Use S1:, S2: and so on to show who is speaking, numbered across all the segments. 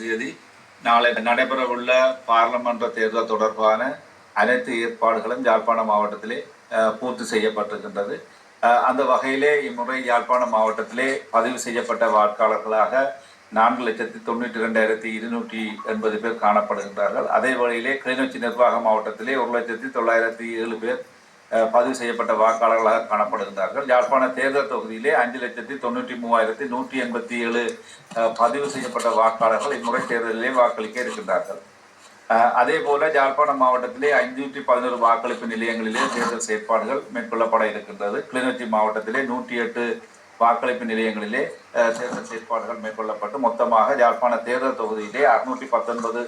S1: தேதி நாளை நடைபெறவுள்ள பாராளுமன்ற தேர்தல் தொடர்பான அனைத்து ஏற்பாடுகளும் யாழ்ப்பாணம் மாவட்டத்திலே பூர்த்தி செய்யப்பட்டிருக்கின்றது. அந்த வகையிலே இம்முறை யாழ்ப்பாணம் மாவட்டத்திலே பதிவு செய்யப்பட்ட வாக்காளர்களாக நான்கு லட்சத்தி தொண்ணூற்றி ரெண்டாயிரத்தி இருநூற்றி எண்பது பேர் காணப்படுகின்றார்கள். அதே வழியிலே கிளிநொச்சி நிர்வாக மாவட்டத்திலே ஒரு லட்சத்தி தொள்ளாயிரத்தி ஏழு பேர் பதிவு செய்யப்பட்ட வாக்காளர்களாக காணப்படுகின்றார்கள். யாழ்ப்பாண தேர்தல் தொகுதியிலே அஞ்சு லட்சத்தி தொண்ணூற்றி மூவாயிரத்தி நூற்றி எண்பத்தி ஏழு பதிவு செய்யப்பட்ட வாக்காளர்கள் இம்முறை தேர்தலிலே வாக்களிக்க இருக்கின்றார்கள். அதே போல ஜாழ்ப்பாணம் மாவட்டத்திலே ஐநூற்றி பதினோரு வாக்களிப்பு நிலையங்களிலே தேர்தல் செயற்பாடுகள் மேற்கொள்ளப்பட இருக்கின்றது. கிளிநொச்சி மாவட்டத்திலே நூற்றி எட்டு வாக்களிப்பு நிலையங்களிலே தேர்தல் செயற்பாடுகள் மேற்கொள்ளப்பட்டு மொத்தமாக யாழ்ப்பாண தேர்தல் தொகுதியிலே அறுநூற்றி பத்தொன்பது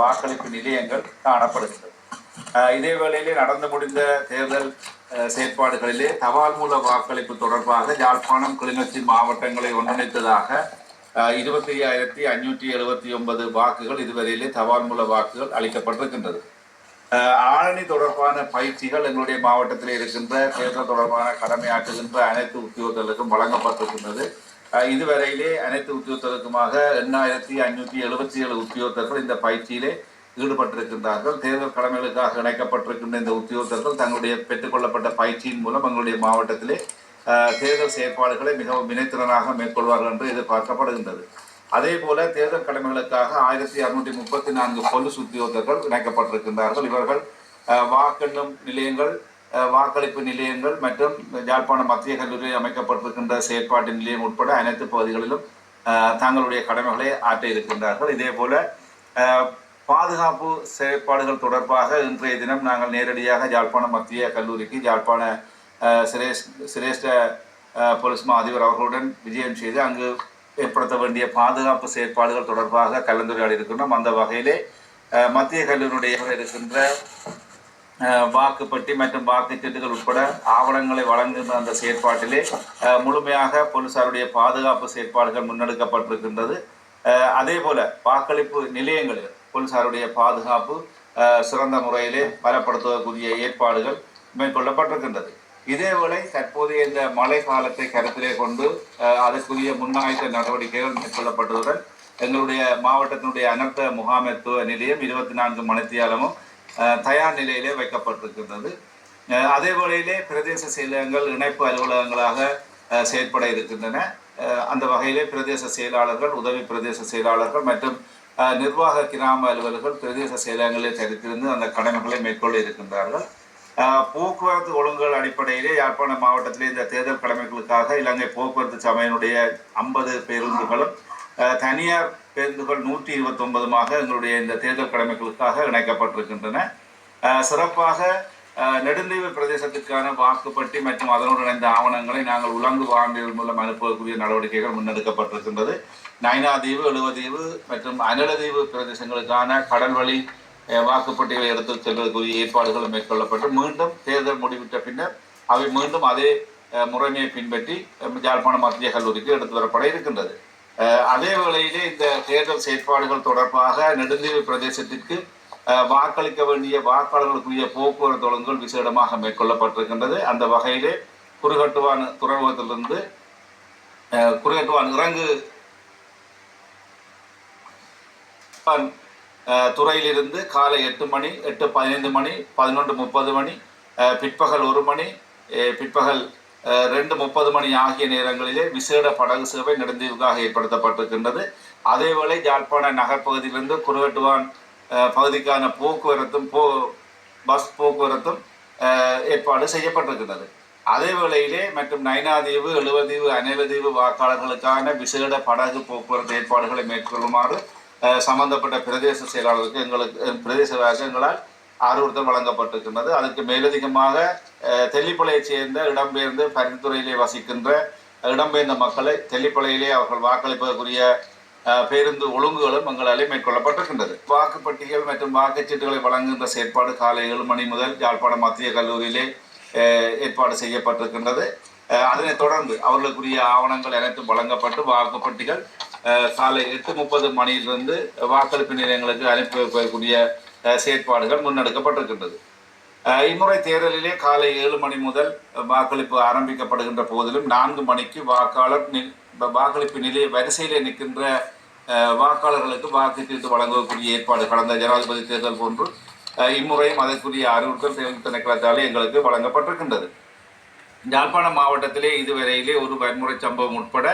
S1: வாக்களிப்பு நிலையங்கள் காணப்படுகின்றது. இதே வேளையிலே நடந்து முடிந்த தேர்தல் செயற்பாடுகளிலே தபால் மூல வாக்களிப்பு தொடர்பாக யாழ்ப்பாணம் கிளிநொச்சி மாவட்டங்களை ஒன்றிணைத்ததாக இருபத்தி ஐயாயிரத்தி அஞ்சூற்றி எழுபத்தி ஒன்பது வாக்குகள் இதுவரையிலே தபால் மூல வாக்குகள் அளிக்கப்பட்டிருக்கின்றது. அஹ், தொடர்பான பயிற்சிகள் எங்களுடைய மாவட்டத்தில் இருக்கின்ற தேர்தல் தொடர்பான கடமையாற்றுகின்ற அனைத்து உத்தியோகர்களுக்கும் வழங்கப்பட்டிருக்கின்றது. இதுவரையிலே அனைத்து உத்தியோகர்களுக்குமாக எண்ணாயிரத்தி ஐநூற்றி எழுபத்தி ஏழு உத்தியோகத்தர்கள் இந்த பயிற்சியிலே ஈடுபட்டிருக்கின்றார்கள். தேர்தல் கடமைகளுக்காக இணைக்கப்பட்டிருக்கின்ற இந்த உத்தியோகத்தர்கள் தங்களுடைய பெற்றுக்கொள்ளப்பட்ட பயிற்சியின் மூலம் எங்களுடைய மாவட்டத்திலே தேர்தல் செயற்பாடுகளை மிகவும் வினைத்திறனாக மேற்கொள்வார்கள் என்று எதிர்பார்க்கப்படுகின்றது. அதே போல தேர்தல் கடமைகளுக்காக ஆயிரத்தி அறுநூற்றி முப்பத்தி நான்கு பொலிஸ் உத்தியோகத்தர்கள் இணைக்கப்பட்டிருக்கின்றார்கள். இவர்கள் வாக்கெண்ணும் நிலையங்கள் வாக்களிப்பு நிலையங்கள் மற்றும் யாழ்ப்பாண மத்திய கல்லூரியில் அமைக்கப்பட்டிருக்கின்ற செயற்பாட்டு நிலையம் உட்பட அனைத்து பகுதிகளிலும் தங்களுடைய கடமைகளை ஆற்ற இருக்கின்றார்கள் இதே போல பாதுகாப்பு செயற்பாடுகள் தொடர்பாக இன்றைய தினம் நாங்கள் நேரடியாக யாழ்ப்பாண மத்திய கல்லூரிக்கு யாழ்ப்பாண சிரேஷ் சிரேஷ்ட போலீஸ் மா அதிபர் அவர்களுடன் விஜயம் செய்து அங்கு ஏற்படுத்த வேண்டிய பாதுகாப்பு செயற்பாடுகள் தொடர்பாக கலந்துரையாடி இருக்கின்றோம். அந்த வகையிலே மத்திய கல்லூரியுடைய இருக்கின்ற வாக்குப்பட்டி மற்றும் வாக்குச்சீட்டுகள் உட்பட ஆவணங்களை வழங்குகின்ற அந்த செயற்பாட்டிலே முழுமையாக போலீசாருடைய பாதுகாப்பு செயற்பாடுகள் முன்னெடுக்கப்பட்டிருக்கின்றது. அதே போல வாக்களிப்பு நிலையங்களில் போலீசாருடைய பாதுகாப்பு சிறந்த முறையிலே பலப்படுத்துவதற்குரிய ஏற்பாடுகள் மேற்கொள்ளப்பட்டிருக்கின்றது. இதேவேளை தற்போதைய இந்த மழை காலத்தை கருத்திலே கொண்டு அதற்குரிய முன்னாய்த்த நடவடிக்கைகள் மேற்கொள்ளப்பட்டதுடன் எங்களுடைய மாவட்டத்தினுடைய அனர்த்த முகாமைத்துவ நிலையம் இருபத்தி நான்கு மணித்தியாலமும் தயார் நிலையிலே வைக்கப்பட்டிருக்கின்றது. அதே வேளையிலே பிரதேச செயலகங்கள் இணைப்பு அலுவலகங்களாக செயற்பட இருக்கின்றன. அந்த வகையிலே பிரதேச செயலாளர்கள் உதவி பிரதேச செயலாளர்கள் மற்றும் நிர்வாக கிராம அலுவலர்கள் பிரதேச செயலகங்களில் தரித்திருந்து அந்த கடமைகளை மேற்கொள்ள இருக்கின்றார்கள். போக்குவரத்து ஒழுங்குகள் அடிப்படையிலே யாழ்ப்பாண மாவட்டத்திலே இந்த தேர்தல் கடமைகளுக்காக இலங்கை போக்குவரத்து சபையினுடைய ஐம்பது பேருந்துகளும் தனியார் பேருந்துகள் நூற்றி இருபத்தொன்பதுமாக எங்களுடைய இந்த தேர்தல் கடமைகளுக்காக இணைக்கப்பட்டிருக்கின்றன. சிறப்பாக நெடுந்தீவு பிரதேசத்துக்கான வாக்குப்பட்டி மற்றும் அதனோடு இணைந்த ஆவணங்களை நாங்கள் உலங்கு வாண்டியல் மூலம் அனுப்பக்கூடிய நடவடிக்கைகள் முன்னெடுக்கப்பட்டிருக்கின்றது. நைனாதீவு எழுவதீவு மற்றும் அனலதீவு பிரதேசங்களுக்கான கடல் வழி வாக்குப்பட்டிகளை எடுத்து செல்வதற்குரிய ஏற்பாடுகள் மேற்கொள்ளப்பட்டு மீண்டும் தேர்தல் முடிவிட்ட பின்னர் அவை மீண்டும் அதே முறைமையை பின்பற்றி யாழ்ப்பாண மத்திய கல்லூரிக்கு எடுத்து வரப்பட இருக்கின்றது. அதே வேளையிலே இந்த தேர்தல் செயற்பாடுகள் தொடர்பாக நெடுந்தீவு பிரதேசத்திற்கு வாக்களிக்க வேண்டிய வாக்காளர்களுக்குரிய போக்குவரத்து ஒழுங்குகள் விசேடமாக மேற்கொள்ளப்பட்டிருக்கின்றது. அந்த வகையிலே குறுகட்டுவான் துறைமுகத்திலிருந்து அஹ், குறுகட்டுவான் இறங்கு அஹ், துறையிலிருந்து காலை எட்டு மணி எட்டு பதினைந்து மணி பதினொன்று முப்பது மணி அஹ், பிற்பகல் ஒரு மணி அஹ், பிற்பகல் அஹ், ரெண்டு முப்பது மணி ஆகிய நேரங்களிலே விசேட படகு சேவை நெடுந்தீவுக்காக ஏற்படுத்தப்பட்டிருக்கின்றது. அதேவேளை யாழ்ப்பாண நகர்ப்பகுதியிலிருந்து குறுகட்டுவான் பகுதிக்கான போக்குவரத்தும் போ பஸ் போக்குவரத்தும் ஏற்பாடு செய்யப்பட்டிருக்கின்றது அதே வேளையிலே மற்றும் நைனாதீவு எழுவதீவு அனைவதீவு வாக்காளர்களுக்கான விசேட படகு போக்குவரத்து ஏற்பாடுகளை மேற்கொள்ளுமாறு சம்பந்தப்பட்ட பிரதேச செயலாளருக்கு எங்களுக்கு பிரதேச எங்களால் அறிவுறுத்தல் வழங்கப்பட்டிருக்கின்றது அதுக்கு மேலதிகமாக தெல்லிப்பளையைச் சேர்ந்த இடம்பெயர்ந்து பரிந்துரையிலே வசிக்கின்ற இடம்பெயர்ந்த மக்களை தெல்லிப்பளையிலே அவர்கள் வாக்களிப்பதற்குரிய பேருந்து ஒழுங்குகளும் எங்களாலே மேற்கொள்ளப்பட்டிருக்கின்றது. வாக்குப்பட்டிகள் மற்றும் வாக்குச்சீட்டுகளை வழங்குகின்ற செயற்பாடு காலை ஏழு மணி முதல் யாழ்ப்பாணம் மத்திய கல்லூரியிலே ஏற்பாடு செய்யப்பட்டிருக்கின்றது. அதனைத் தொடர்ந்து அவர்களுக்குரிய ஆவணங்கள் அனைத்தும் வழங்கப்பட்டு வாக்குப்பட்டிகள் காலை எட்டு முப்பது மணியிலிருந்து வாக்களிப்பு நிலையங்களுக்கு அனுப்பி வைக்கக்கூடிய செயற்பாடுகள் முன்னெடுக்கப்பட்டிருக்கின்றது. இம்முறை தேர்தலிலே காலை ஏழு மணி முதல் வாக்களிப்பு ஆரம்பிக்கப்படுகின்ற போதிலும் நான்கு மணிக்கு வாக்காளர் வாக்களிப்பு நிலைய வரிசையில் நிற்கின்ற வாக்காளர்களுக்கு வாக்காளர்களுக்கு வாக்குச்சீட்டு வழங்கக்கூடிய ஏற்பாடு கடந்த ஜனாதிபதி தேர்தல் போன்று இம்முறையும் அதற்குரிய அறிவுறுத்தல் தேர்தல் திணைக்களத்தாலே எங்களுக்கு வழங்கப்பட்டிருக்கின்றது. யாழ்ப்பாணம் மாவட்டத்திலே இதுவரையிலே ஒரு வன்முறை சம்பவம் உட்பட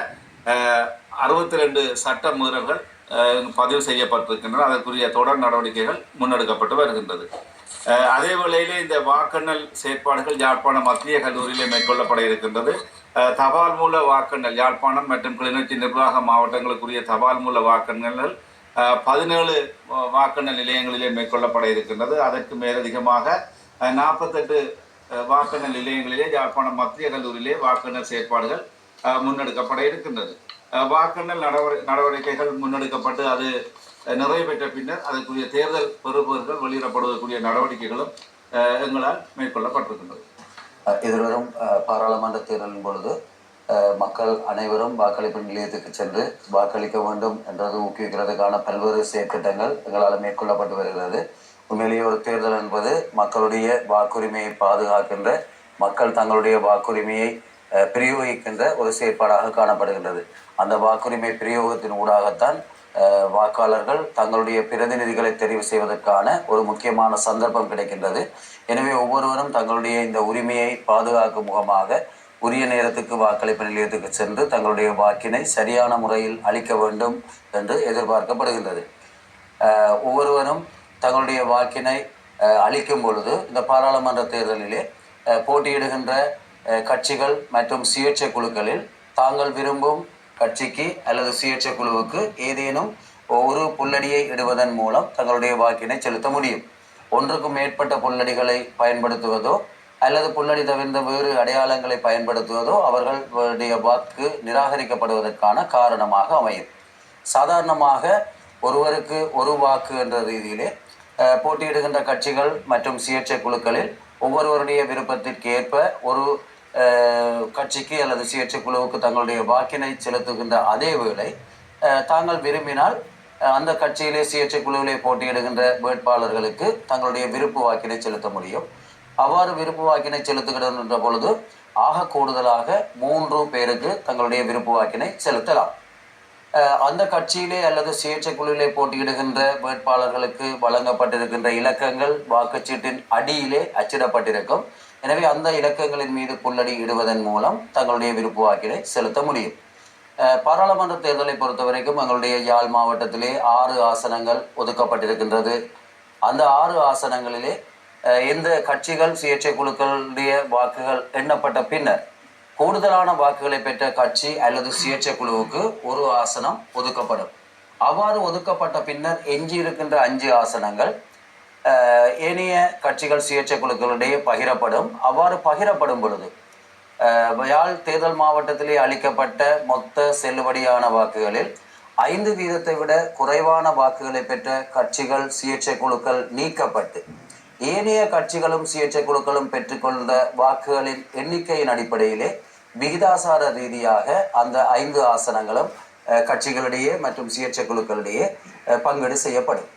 S1: அறுபத்தி ரெண்டு சட்ட மீறல்கள் பதிவு செய்யப்பட்டிருக்கின்றன. அதற்குரிய தொடர் நடவடிக்கைகள் முன்னெடுக்கப்பட்டு வருகின்றது. அதே வேளையிலே இந்த வாக்கெண்ணல் செயற்பாடுகள் யாழ்ப்பாணம் மத்திய கல்லூரியிலே மேற்கொள்ளப்பட இருக்கின்றது. தபால் மூல வாக்கெண்ணல் யாழ்ப்பாணம் மற்றும் கிளிநொச்சி நிர்வாக மாவட்டங்களுக்குரிய தபால் மூல வாக்கெண்ணல்கள் பதினேழு வாக்கெண்ணல் நிலையங்களிலே மேற்கொள்ளப்பட இருக்கின்றது. அதற்கு மேலதிகமாக நாற்பத்தெட்டு வாக்கெண்ணல் நிலையங்களிலே யாழ்ப்பாணம் மத்திய கல்லூரியிலே வாக்கெண்ணல் செயற்பாடுகள் முன்னெடுக்கப்பட இருக்கின்றது. வாக்கெண்ணல் நடவடி நடவடிக்கைகள் முன்னெடுக்கப்பட்டு அது நிறைவேற்ற பின்னர் அதற்குரிய தேர்தல் பெறுபவர்கள் வெளியிடப்படுவதற்குரிய நடவடிக்கைகளும் எங்களால் மேற்கொள்ளப்பட்டிருக்கின்றது.
S2: எதிர்வரும் பாராளுமன்ற தேர்தலின் பொழுது மக்கள் அனைவரும் வாக்களிப்பு நிலையத்துக்கு சென்று வாக்களிக்க வேண்டும் என்றது ஊக்குவிக்கிறதுக்கான பல்வேறு செயற்திட்டங்கள் எங்களால் மேற்கொள்ளப்பட்டு வருகிறது. உண்மையிலேயே ஒரு தேர்தல் என்பது மக்களுடைய வாக்குரிமையை பாதுகாக்கின்ற மக்கள் தங்களுடைய வாக்குரிமையை பிரயோகிக்கின்ற ஒரு செயற்பாடாக காணப்படுகின்றது. அந்த வாக்குரிமை பிரயோகத்தின் ஊடாகத்தான் வாக்காளர்கள் தங்களுடைய பிரதிநிதிகளை தெரிவு செய்வதற்கான ஒரு முக்கியமான சந்தர்ப்பம் கிடைக்கின்றது. எனவே ஒவ்வொருவரும் தங்களுடைய இந்த உரிமையை பாதுகாக்கும் முகமாக உரிய நேரத்துக்கு வாக்களிப்பு நிலையத்துக்கு சென்று தங்களுடைய வாக்கினை சரியான முறையில் அளிக்க வேண்டும் என்று எதிர்பார்க்கப்படுகின்றது. ஒவ்வொருவரும் தங்களுடைய வாக்கினை அளிக்கும் பொழுது இந்த பாராளுமன்ற தேர்தலிலே போட்டியிடுகின்ற கட்சிகள் மற்றும் சுயேட்சை குழுக்களில் தாங்கள் விரும்பும் கட்சிக்கு அல்லது சுயேட்சை குழுவுக்கு ஏதேனும் ஒரு புல்லடியை இடுவதன் மூலம் தங்களுடைய வாக்கினை செலுத்த முடியும். ஒன்றுக்கும் மேற்பட்ட புல்லடிகளை பயன்படுத்துவதோ அல்லது புல்லடி தவிர்ந்த வேறு அடையாளங்களை பயன்படுத்துவதோ அவர்களுடைய வாக்கு நிராகரிக்கப்படுவதற்கான காரணமாக அமையும். சாதாரணமாக ஒருவருக்கு ஒரு வாக்கு என்ற ரீதியிலே போட்டியிடுகின்ற கட்சிகள் மற்றும் சுயேட்சை குழுக்களில் ஒவ்வொருவருடைய விருப்பத்திற்கு ஏற்ப ஒரு கட்சிக்கு அல்லது சுயேட்சை குழுவுக்கு தங்களுடைய வாக்கினை செலுத்துகின்ற அதே வேளை அஹ், தாங்கள் விரும்பினால் அந்த கட்சியிலே சுயேட்சை குழுவிலே போட்டியிடுகின்ற வேட்பாளர்களுக்கு தங்களுடைய விருப்பு வாக்கினை செலுத்த முடியும். அவ்வாறு விருப்பு வாக்கினை செலுத்துகின்ற பொழுது ஆக கூடுதலாக மூன்று பேருக்கு தங்களுடைய விருப்பு வாக்கினை செலுத்தலாம். அஹ் அந்த கட்சியிலே அல்லது சுயேட்சை குழுவிலே போட்டியிடுகின்ற வேட்பாளர்களுக்கு வழங்கப்பட்டிருக்கின்ற இலக்கங்கள் வாக்குச்சீட்டின் அடியிலே அச்சிடப்பட்டிருக்கும். எனவே அந்த இலக்கங்களின் மீது புல்லடி இடுவதன் மூலம் தங்களுடைய விருப்பு வாக்கினை செலுத்த முடியும். பாராளுமன்ற தேர்தலை பொறுத்த வரைக்கும் எங்களுடைய யாழ் மாவட்டத்திலே ஆறு ஆசனங்கள் ஒதுக்கப்பட்டிருக்கின்றது. அந்த ஆறு ஆசனங்களிலே எந்த கட்சிகள் சுயேட்சை குழுக்களுடைய வாக்குகள் எண்ணப்பட்ட பின்னர் கூடுதலான வாக்குகளை பெற்ற கட்சி அல்லது சுயேட்சை குழுவுக்கு ஒரு ஆசனம் ஒதுக்கப்படும். அவ்வாறு ஒதுக்கப்பட்ட பின்னர் எஞ்சி இருக்கின்ற அஞ்சு ஆசனங்கள் ஏனைய கட்சிகள் சுயேட்சை குழுக்களிடையே பகிரப்படும் அவ்வாறு பகிரப்படும் பொழுது யாழ் தேர்தல் மாவட்டத்திலே அளிக்கப்பட்ட மொத்த செல்லுபடியான வாக்குகளில் ஐந்து வீதத்தை விட குறைவான வாக்குகளை பெற்ற கட்சிகள் சுயேட்சை குழுக்கள் நீக்கப்பட்டு ஏனைய கட்சிகளும் சுயேட்சை குழுக்களும் பெற்றுக்கொண்ட வாக்குகளின் எண்ணிக்கையின் அடிப்படையிலே விகிதாசார ரீதியாக அந்த ஐந்து ஆசனங்களும் கட்சிகளிடையே மற்றும் சுயேட்சை குழுக்களிடையே பங்கீடு செய்யப்படும்.